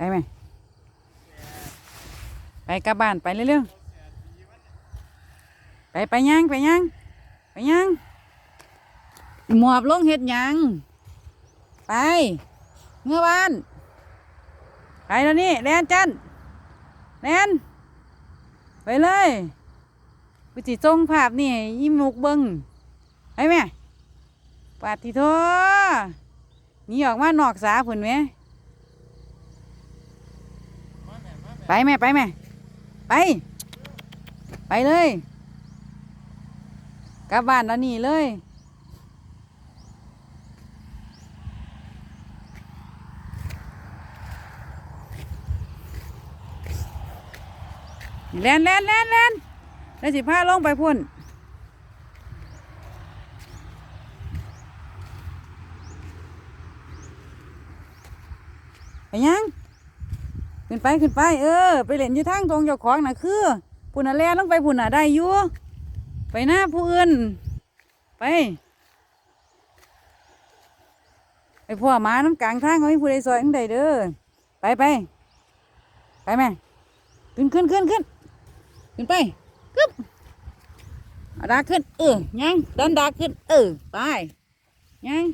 ไปไหม ไปกลับบ้านไปเร็วๆ ไปไปยังไปยังไปยังหมอบลงเห็ดหยังไป เมื่อวานไปแล้วนี่แลนจันแลนไปเลยกูจิจงภาพนี่ยิ้มมุกเบิงไปไหมปาดทีโทนี่ออกมานอกสาผุนไหม ไปแม่ไปแม่ไป ไปเลย กลับบ้านแล้วนี่เลย แลนแลนแลนแลนแล้วสิพาลงไปพุ่นไปยัง ขึ้นไปขึ้นไปเออ ไปเล่นอยู่ทางตรงเจ้าของน่ะคือพุ่นน่ะแลนลงไปพุ่นน่ะได้อยู่ไปหน้าผู้อื่นไปไปพ่อหมาน้ำกลางทางเขาให้ผู้ใดซอยอันใดเด้อไปไปไปแม่ขึ้นขึ้นขึ้นขึ้นขึ้นไปกึ๊บดากขึ้นเออยังดันดากขึ้นเออไปยัง